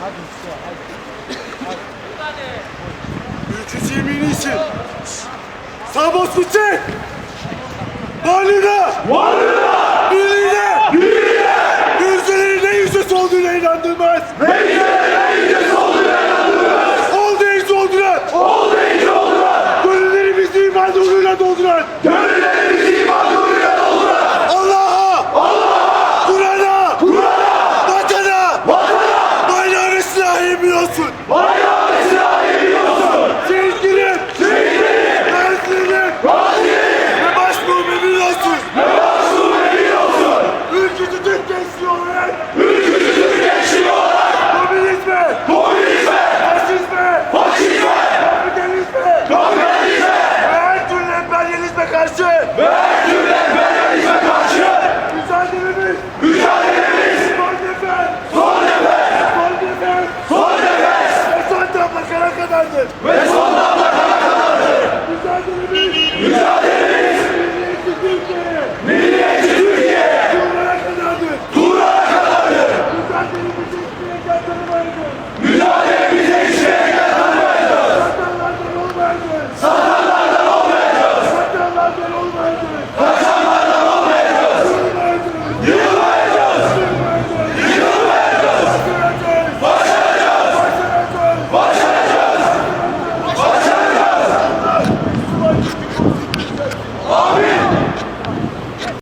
Hadi usta hadi. hadi. 320'nin için. Sağ boş mu çek? Varlığına! Varlığına! Birliğine! Birliğine! Yüzlerinin ne yüzdesi olduğuna inandırmaz! Ne yüzdesi ne yüzdesi olduğuna inandırmaz! Oldu eğitim oldular! Oldu eğitim oldular! Gönüllerimizi iman uğruna dolduran! diyorsun? Bayrağı İsrail diyorsun. Sevgilim. Sevgilim. Gazilim. Gazilim. Ve başbuğumumuz olsun. Ve başbuğumumuz olsun. Ülkücü Türk gençliği olarak. Ülkücü Türk gençliği olarak. Komünizme. Komünizme. Faşizme. Faşizme. Kapitalizme. Kapitalizme. Ve her türlü emperyalizme karşı. Ve güzeldir. Ve son damla kana kadardır. Mücadelemiz. Mücadelemiz.